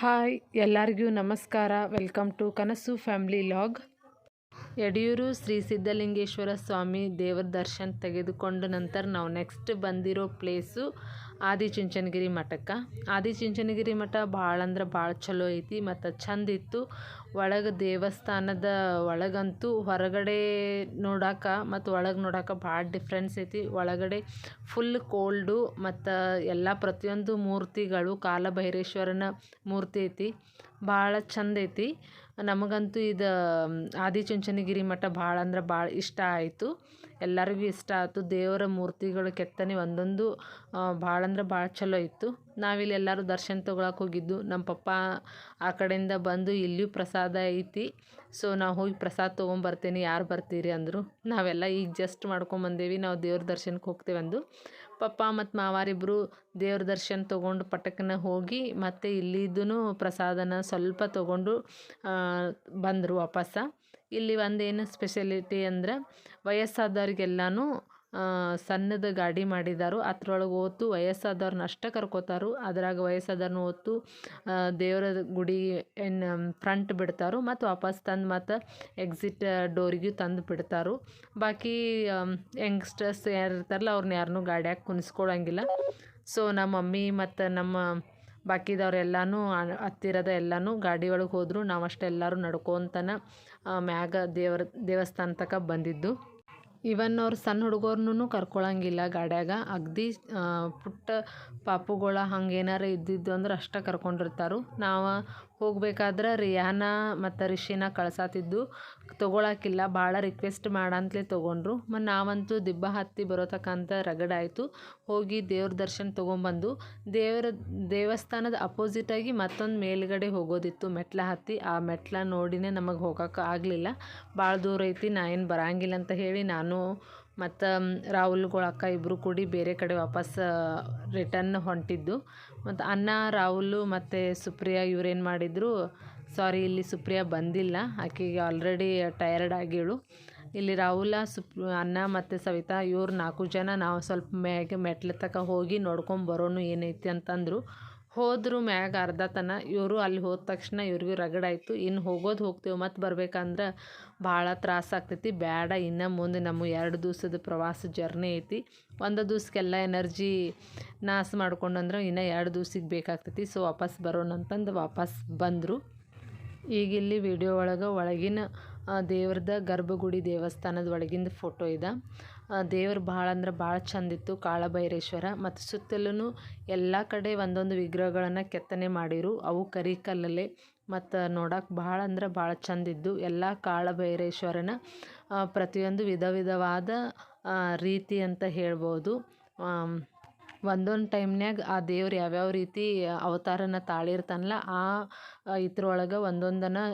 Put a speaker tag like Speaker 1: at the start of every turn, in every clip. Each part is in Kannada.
Speaker 1: ಹಾಯ್, ಎಲ್ಲರಿಗೂ ನಮಸ್ಕಾರ. Welcome to Kanasu family vlog. Yediyur Shri Siddalingeshwara Swamy ದೇವರ ದರ್ಶನ ತೆಗೆದುಕೊಂಡ ನಂತರ ನಾವು ನೆಕ್ಸ್ಟ್ ಬಂದಿರೋ ಪ್ಲೇಸು ಆದಿಚುಂಚನಗಿರಿ ಮಠಕ್ಕೆ. ಆದಿಚುಂಚನಗಿರಿ ಮಠ ಭಾಳ ಅಂದ್ರೆ ಭಾಳ ಚಲೋ ಐತಿ ಮತ್ತು ಚಂದ ಇತ್ತು. ಒಳಗೆ ದೇವಸ್ಥಾನದ ಒಳಗಂತೂ ಹೊರಗಡೆ ನೋಡಕ್ಕೆ ಮತ್ತು ಒಳಗೆ ನೋಡಕ್ಕೆ ಭಾಳ ಡಿಫ್ರೆನ್ಸ್ ಐತಿ. ಒಳಗಡೆ ಫುಲ್ ಕೋಲ್ಡು ಮತ್ತು ಎಲ್ಲ ಪ್ರತಿಯೊಂದು ಮೂರ್ತಿಗಳು ಕಾಲಭೈರೇಶ್ವರನ ಮೂರ್ತಿ ಐತಿ. ಭಾಳ ಚಂದ ಐತಿ. ನಮಗಂತೂ ಇದು ಆದಿಚುಂಚನಗಿರಿ ಮಠ ಭಾಳ ಅಂದ್ರೆ ಭಾಳ ಇಷ್ಟ ಆಯಿತು. ಎಲ್ಲರಿಗೂ ಇಷ್ಟ ಆಯಿತು. ದೇವರ ಮೂರ್ತಿಗಳು ಕೆತ್ತನೆ ಒಂದೊಂದು ಭಾಳ ಅಂದ್ರೆ ಭಾಳ ಚಲೋ ಇತ್ತು. ನಾವಿಲ್ಲಿ ಎಲ್ಲರೂ ದರ್ಶನ ತೊಗೊಳಕ್ಕೆ ಹೋಗಿದ್ದು. ನಮ್ಮ ಪಪ್ಪ ಆ ಕಡೆಯಿಂದ ಬಂದು ಇಲ್ಲಿಯೂ ಪ್ರಸಾದ ಐತಿ. ಸೊ ನಾವು ಹೋಗಿ ಪ್ರಸಾದ ತೊಗೊಂಬರ್ತೇನೆ, ಯಾರು ಬರ್ತೀರಿ ಅಂದರು. ನಾವೆಲ್ಲ ಈಗ ಜಸ್ಟ್ ಮಾಡ್ಕೊಂಬಂದೇವಿ ನಾವು ದೇವ್ರ ದರ್ಶನಕ್ಕೆ ಹೋಗ್ತೇವೆ ಅಂದು. ಪಪ್ಪ ಮತ್ತು ಮಾವಾರಿಬ್ಬರು ದೇವ್ರ ದರ್ಶನ ತೊಗೊಂಡು ಪಟಕನ ಹೋಗಿ ಮತ್ತು ಇಲ್ಲಿದ್ದೂ ಪ್ರಸಾದನ ಸ್ವಲ್ಪ ತೊಗೊಂಡು ಬಂದರು ವಾಪಸ್ಸ. ಇಲ್ಲಿ ಒಂದೇನು ಸ್ಪೆಷಲಿಟಿ ಅಂದ್ರೆ ವಯಸ್ಸಾದವ್ರಿಗೆಲ್ಲನೂ ಸಣ್ಣದ ಗಾಡಿ ಮಾಡಿದಾರು. ಅದ್ರೊಳಗೆ ಹೋತು ವಯಸ್ಸಾದವ್ರನ್ನ ಅಷ್ಟೇ ಕರ್ಕೋತಾರು. ಅದ್ರಾಗ ವಯಸ್ಸಾದವ್ರನ್ನ ಹೊತ್ತು ದೇವರ ಗುಡಿ, ಏನು ಫ್ರಂಟ್ ಬಿಡ್ತಾರು. ಮತ್ತು ವಾಪಸ್ ತಂದು ಮತ್ತು ಎಕ್ಸಿಟ್ ಡೋರಿಗೂ ತಂದು ಬಿಡ್ತಾರು. ಬಾಕಿ ಯಂಗ್ಸ್ಟರ್ಸ್ ಯಾರು ಇರ್ತಾರಲ್ಲ ಅವ್ರನ್ನ ಯಾರನ್ನೂ ಗಾಡ್ಯಾಗ ಕುಣಿಸ್ಕೊಳಂಗಿಲ್ಲ. ಸೊ ನಮ್ಮ ಮಮ್ಮಿ ಮತ್ತು ನಮ್ಮ ಬಾಕಿದವ್ರೆಲ್ಲನೂ ಹತ್ತಿರದ ಎಲ್ಲನೂ ಗಾಡಿ ಒಳಗೆ ಹೋದರು. ನಾವು ಅಷ್ಟೆಲ್ಲರೂ ನಡ್ಕೊತನ ಮ್ಯಾಗ ದೇವರ, ದೇವಸ್ಥಾನ ತನಕ ಬಂದಿದ್ದು. ಇವನ್ ಅವ್ರು ಸಣ್ಣ ಹುಡುಗರ್ನೂ ಕರ್ಕೊಳಂಗಿಲ್ಲ ಗಾಡ್ಯಾಗ. ಅಗ್ದಿ ಪುಟ್ಟ ಪಾಪುಗಳ ಹಂಗೇನಾರು ಇದ್ದಿದ್ದು ಅಂದ್ರೆ ಅಷ್ಟೇ ಕರ್ಕೊಂಡಿರ್ತಾರೆ. ನಾವು ಹೋಗ್ಬೇಕಾದ್ರೆ ರಿಯಾನ ಮತ್ತು ರಿಷಿನ ಕಳ್ಸಾತಿದ್ದು. ತೊಗೊಳಕ್ಕಿಲ್ಲ ಭಾಳ ರಿಕ್ವೆಸ್ಟ್ ಮಾಡಂತಲೇ ತೊಗೊಂಡ್ರು. ಮತ್ತು ನಾವಂತೂ ದಿಬ್ಬ ಹತ್ತಿ ಬರೋತಕ್ಕಂಥ ರಗಡಾಯಿತು. ಹೋಗಿ ದೇವ್ರ ದರ್ಶನ ತೊಗೊಂಬಂದು, ದೇವರ ದೇವಸ್ಥಾನದ ಅಪೋಸಿಟಾಗಿ ಮತ್ತೊಂದು ಮೇಲುಗಡೆ ಹೋಗೋದಿತ್ತು ಮೆಟ್ಲ ಹತ್ತಿ. ಆ ಮೆಟ್ಲ ನೋಡಿನೇ ನಮಗೆ ಹೋಗೋಕೆ ಆಗಲಿಲ್ಲ. ಭಾಳ ದೂರ ಐತಿ, ನಾ ಏನು ಬರಂಗಿಲ್ಲ ಅಂತ ಹೇಳಿ ನಾನು ಮತ್ತು ರಾಹುಲ್ಗಳ ಅಕ್ಕ ಇಬ್ಬರು ಕೂಡಿ ಬೇರೆ ಕಡೆ ವಾಪಸ್ ರಿಟರ್ನ್ ಹೊಂಟಿದ್ದು. ಮತ್ತು ಅನ್ನ ರಾಹುಲ್ ಮತ್ತು ಸುಪ್ರಿಯಾ ಇವರೇನು ಮಾಡಿದರು ಸಾರಿ ಇಲ್ಲಿ ಸುಪ್ರಿಯಾ ಬಂದಿಲ್ಲ. ಆಕೆಗೆ ಆಲ್ರೆಡಿ ಟಯರ್ಡ್ ಆಗಿಳು. ಇಲ್ಲಿ ರಾಹುಲ, ಸುಪ್ ಅನ್ನ ಮತ್ತು ಸವಿತಾ ಇವ್ರು ನಾಲ್ಕು ಜನ ನಾವು ಸ್ವಲ್ಪ ಮ್ಯಾಗೆ ಮೆಟ್ಲ ತನಕ ಹೋಗಿ ನೋಡ್ಕೊಂಬರೋನು ಏನೈತಿ ಅಂತಂದರು. ಹೋದರು ಮ್ಯಾಗ ಅರ್ಧ ತನ, ಇವರು ಅಲ್ಲಿ ಹೋದ ತಕ್ಷಣ ಇವ್ರಿಗೂ ರಗಡಾಯಿತು. ಇನ್ನು ಹೋಗೋದು ಹೋಗ್ತೇವೆ, ಮತ್ತು ಬರ್ಬೇಕಂದ್ರೆ ಭಾಳ ತ್ರಾಸ ಆಗ್ತೈತಿ. ಬೇಡ ಇನ್ನು ಮುಂದೆ ನಮ್ಮ ಎರಡು ದಿವ್ಸದ ಪ್ರವಾಸ ಜರ್ನಿ ಐತಿ. ಒಂದು ದಿವ್ಸಕ್ಕೆಲ್ಲ ಎನರ್ಜಿ ನಾಶ ಮಾಡ್ಕೊಂಡಂದ್ರೆ ಇನ್ನು ಎರಡು ದಿವ್ಸಕ್ಕೆ ಬೇಕಾಗ್ತೈತಿ. ಸೊ ವಾಪಸ್ ಬರೋಣ ಅಂತಂದು ವಾಪಸ್ ಬಂದರು. ಈಗ ಇಲ್ಲಿ ವಿಡಿಯೋ ಒಳಗೆ ಒಳಗಿನ ದೇವ್ರದ ಗರ್ಭಗುಡಿ ದೇವಸ್ಥಾನದ ಒಳಗಿಂದ ಫೋಟೋ ಇದೆ ದೇವ್ರು ಭಾಳ ಅಂದ್ರೆ ಭಾಳ ಚಂದಿತ್ತು ಕಾಳಭೈರೇಶ್ವರ. ಮತ್ತು ಸುತ್ತಲೂ ಎಲ್ಲ ಕಡೆ ಒಂದೊಂದು ವಿಗ್ರಹಗಳನ್ನು ಕೆತ್ತನೆ ಮಾಡಿರು. ಅವು ಕರಿ ಕಲ್ಲಲ್ಲೇ ಮತ್ತು ನೋಡಕ್ಕೆ ಭಾಳ ಅಂದ್ರೆ ಭಾಳ ಚಂದಿದ್ದು ಎಲ್ಲ ಕಾಳಭೈರೇಶ್ವರನ ಪ್ರತಿಯೊಂದು ವಿಧ ವಿಧವಾದ ರೀತಿ ಅಂತ ಹೇಳ್ಬೋದು. ಒಂದೊಂದು ಟೈಮ್ನ್ಯಾಗ ಆ ದೇವ್ರು ಯಾವ್ಯಾವ ರೀತಿ ಅವತಾರನ ತಾಳಿರ್ತಾನಲ್ಲ, ಆ ಇದ್ರೊಳಗೆ ಒಂದೊಂದನ್ನು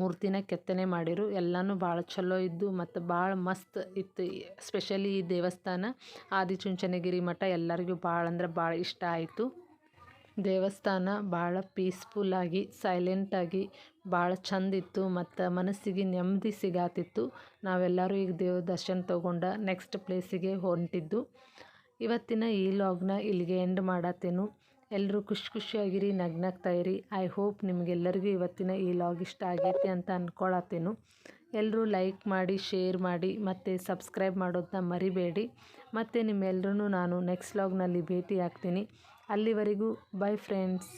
Speaker 1: ಮೂರ್ತಿನ ಕೆತ್ತನೆ ಮಾಡಿರು. ಎಲ್ಲನೂ ಭಾಳ ಚಲೋ ಇದ್ದು ಮತ್ತು ಭಾಳ ಮಸ್ತ್ ಇತ್ತು. ಸ್ಪೆಷಲಿ ಈ ದೇವಸ್ಥಾನ ಆದಿಚುಂಚನಗಿರಿ ಮಠ ಎಲ್ಲರಿಗೂ ಭಾಳ ಅಂದ್ರೆ ಭಾಳ ಇಷ್ಟ ಆಯಿತು. ದೇವಸ್ಥಾನ ಭಾಳ ಪೀಸ್ಫುಲ್ಲಾಗಿ ಸೈಲೆಂಟಾಗಿ ಭಾಳ ಚಂದಿತ್ತು ಮತ್ತು ಮನಸ್ಸಿಗೆ ನೆಮ್ಮದಿ ಸಿಗಾತಿತ್ತು. ನಾವೆಲ್ಲರೂ ಈಗ ದೇವ್ರ ದರ್ಶನ ತೊಗೊಂಡ ನೆಕ್ಸ್ಟ್ ಪ್ಲೇಸಿಗೆ ಹೊಂಟಿದ್ದು. ಇವತ್ತಿನ ಈ ಲಾಗ್ನ ಇಲ್ಲಿಗೆ ಎಂಡ್ ಮಾಡತ್ತೇನು. ಎಲ್ಲರೂ ಖುಷಿ ಖುಷಿಯಾಗಿರಿ, ನಗ್ನಗ್ತಾ ಇರಿ. ಐ ಹೋಪ್ ನಿಮಗೆಲ್ಲರಿಗೂ ಇವತ್ತಿನ ಈ ಲಾಗ್ ಇಷ್ಟ ಆಗೈತಿ ಅಂತ ಅಂದ್ಕೊಳತ್ತೇನು ಎಲ್ಲರೂ ಲೈಕ್ ಮಾಡಿ ಶೇರ್ ಮಾಡಿ, ಮತ್ತು ಸಬ್ಸ್ಕ್ರೈಬ್ ಮಾಡೋದನ್ನ ಮರಿಬೇಡಿ. ಮತ್ತು ನಿಮ್ಮೆಲ್ಲರೂ ನಾನು ನೆಕ್ಸ್ಟ್ ಲಾಗ್ನಲ್ಲಿ ಭೇಟಿ ಆಗ್ತೀನಿ ಅಲ್ಲಿವರೆಗೂ ಬೈ ಫ್ರೆಂಡ್ಸ್